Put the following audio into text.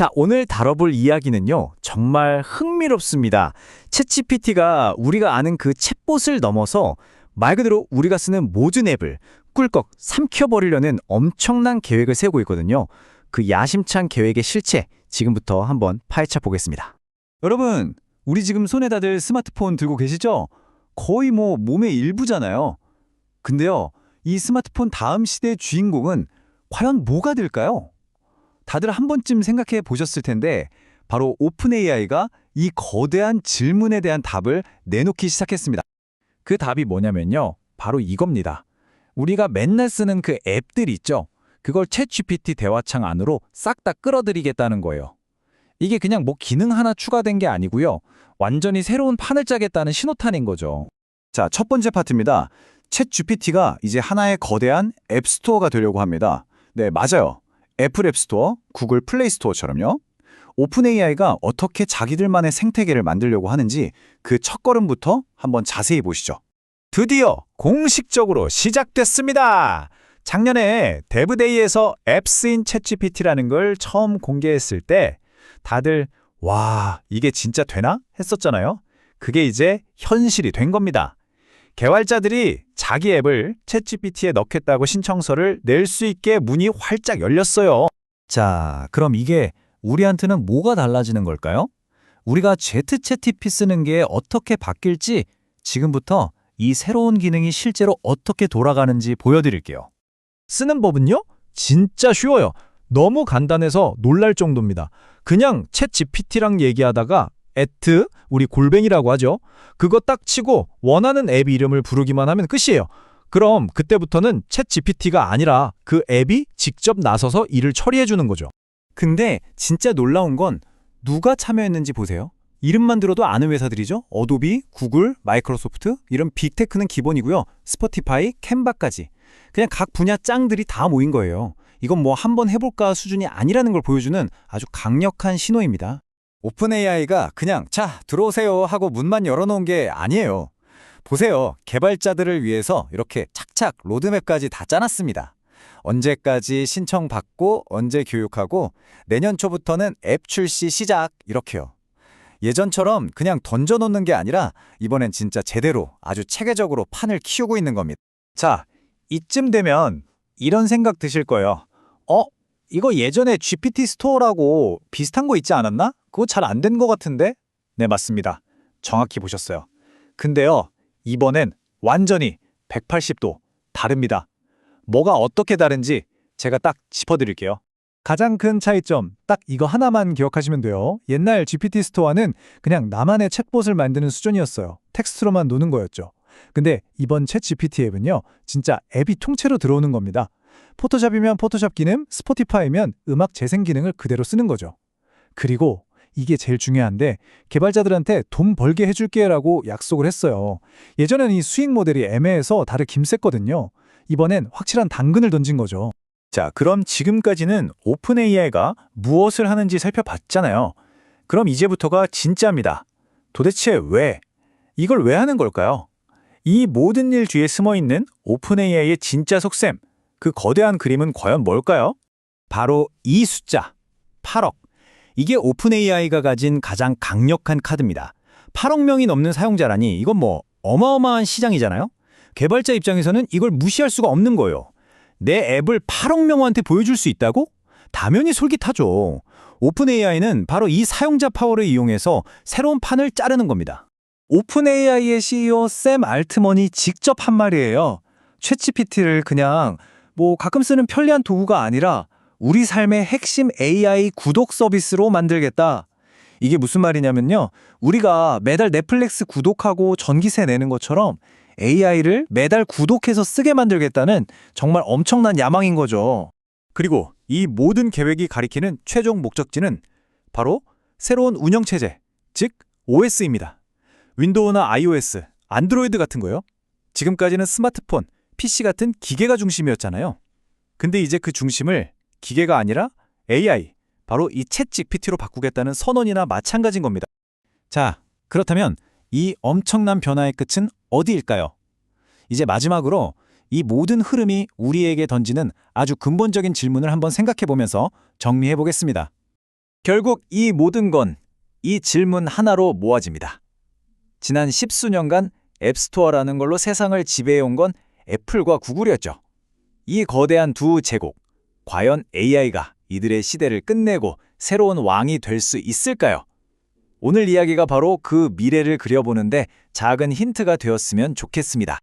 자, 오늘 다뤄볼 이야기는요, 정말 흥미롭습니다. 챗GPT가 우리가 아는 그 챗봇을 넘어서 말 그대로 우리가 쓰는 모든 앱을 꿀꺽 삼켜버리려는 엄청난 계획을 세우고 있거든요. 그 야심찬 계획의 실체, 지금부터 한번 파헤쳐 보겠습니다. 여러분, 우리 지금 손에 다들 스마트폰 들고 계시죠? 거의 뭐 몸의 일부잖아요. 근데요, 이 스마트폰 다음 시대의 주인공은 과연 뭐가 될까요? 다들 한 번쯤 생각해 보셨을 텐데, 바로 오픈 AI가 이 거대한 질문에 대한 답을 내놓기 시작했습니다. 그 답이 뭐냐면요. 바로 이겁니다. 우리가 맨날 쓰는 그 앱들 있죠. 그걸 챗GPT 대화창 안으로 싹 다 끌어들이겠다는 거예요. 이게 그냥 뭐 기능 하나 추가된 게 아니고요. 완전히 새로운 판을 짜겠다는 신호탄인 거죠. 자, 첫 번째 파트입니다. 챗 GPT가 이제 하나의 거대한 앱스토어가 되려고 합니다. 네, 맞아요. 애플 앱스토어, 구글 플레이 스토어처럼요. 오픈 AI가 어떻게 자기들만의 생태계를 만들려고 하는지 그 첫걸음부터 한번 자세히 보시죠. 드디어 공식적으로 시작됐습니다. 작년에 데브데이에서 앱스인 챗GPT라는 걸 처음 공개했을 때 다들 와, 이게 진짜 되나? 했었잖아요. 그게 이제 현실이 된 겁니다. 개발자들이 자기 앱을 챗GPT에 넣겠다고 신청서를 낼 수 있게 문이 활짝 열렸어요. 자, 그럼 이게 우리한테는 뭐가 달라지는 걸까요? 우리가 ZChatGPT 쓰는 게 어떻게 바뀔지 지금부터 이 새로운 기능이 실제로 어떻게 돌아가는지 보여드릴게요. 쓰는 법은요? 진짜 쉬워요. 너무 간단해서 놀랄 정도입니다. 그냥 챗 GPT랑 얘기하다가 애트, 우리 골뱅이라고 하죠. 그거 딱 치고 원하는 앱 이름을 부르기만 하면 끝이에요. 그럼 그때부터는 챗 GPT가 아니라 그 앱이 직접 나서서 일을 처리해 주는 거죠. 근데 진짜 놀라운 건 누가 참여했는지 보세요. 이름만 들어도 아는 회사들이죠. 어도비, 구글, 마이크로소프트 이런 빅테크는 기본이고요. 스포티파이, 캔바까지. 그냥 각 분야 짱들이 다 모인 거예요. 이건 뭐 한번 해볼까 수준이 아니라는 걸 보여주는 아주 강력한 신호입니다. 오픈 AI가 그냥 자 들어오세요 하고 문만 열어놓은 게 아니에요. 보세요. 개발자들을 위해서 이렇게 착착 로드맵까지 다 짜놨습니다. 언제까지 신청받고 언제 교육하고 내년 초부터는 앱 출시 시작 이렇게요. 예전처럼 그냥 던져놓는 게 아니라 이번엔 진짜 제대로 아주 체계적으로 판을 키우고 있는 겁니다. 자, 이쯤 되면 이런 생각 드실 거예요. 어? 이거 예전에 GPT 스토어라고 비슷한 거 있지 않았나? 그거 잘 안된거 같은데? 네, 맞습니다. 정확히 보셨어요. 근데요, 이번엔 완전히 180도 다릅니다. 뭐가 어떻게 다른지 제가 딱 짚어드릴게요. 가장 큰 차이점 딱 이거 하나만 기억하시면 돼요. 옛날 GPT 스토어는 그냥 나만의 챗봇을 만드는 수준이었어요. 텍스트로만 노는 거였죠. 근데 이번 챗 GPT 앱은요. 진짜 앱이 통째로 들어오는 겁니다. 포토샵이면 포토샵 기능, 스포티파이면 음악 재생 기능을 그대로 쓰는 거죠. 그리고 이게 제일 중요한데 개발자들한테 돈 벌게 해줄게라고 약속을 했어요. 예전에는 이 수익 모델이 애매해서 다들 김셌거든요. 이번엔 확실한 당근을 던진 거죠. 자, 그럼 지금까지는 오픈 AI가 무엇을 하는지 살펴봤잖아요. 그럼 이제부터가 진짜입니다. 도대체 왜? 이걸 왜 하는 걸까요? 이 모든 일 뒤에 숨어 있는 오픈 AI의 진짜 속셈, 그 거대한 그림은 과연 뭘까요? 바로 이 숫자, 8억. 이게 오픈 AI가 가진 가장 강력한 카드입니다. 8억 명이 넘는 사용자라니 이건 뭐 어마어마한 시장이잖아요? 개발자 입장에서는 이걸 무시할 수가 없는 거예요. 내 앱을 8억 명한테 보여줄 수 있다고? 당연히 솔깃하죠. 오픈 AI는 바로 이 사용자 파워를 이용해서 새로운 판을 자르는 겁니다. 오픈 AI의 CEO 샘 알트먼이 직접 한 말이에요. 챗GPT를 그냥 뭐 가끔 쓰는 편리한 도구가 아니라 우리 삶의 핵심 AI 구독 서비스로 만들겠다. 이게 무슨 말이냐면요. 우리가 매달 넷플릭스 구독하고 전기세 내는 것처럼 AI를 매달 구독해서 쓰게 만들겠다는 정말 엄청난 야망인 거죠. 그리고 이 모든 계획이 가리키는 최종 목적지는 바로 새로운 운영체제, 즉 OS입니다. 윈도우나 iOS, 안드로이드 같은 거요. 지금까지는 스마트폰, PC 같은 기계가 중심이었잖아요. 근데 이제 그 중심을 기계가 아니라 AI, 바로 이챗 GPT로 바꾸겠다는 선언이나 마찬가지인 겁니다. 자, 그렇다면 이 엄청난 변화의 끝은 어디일까요? 이제 마지막으로 이 모든 흐름이 우리에게 던지는 아주 근본적인 질문을 한번 생각해 보면서 정리해 보겠습니다. 결국 이 모든 건 이 질문 하나로 모아집니다. 지난 십수년간 앱스토어라는 걸로 세상을 지배해온 건 애플과 구글이었죠. 이 거대한 두 제국, 과연 AI가 이들의 시대를 끝내고 새로운 왕이 될 수 있을까요? 오늘 이야기가 바로 그 미래를 그려보는데 작은 힌트가 되었으면 좋겠습니다.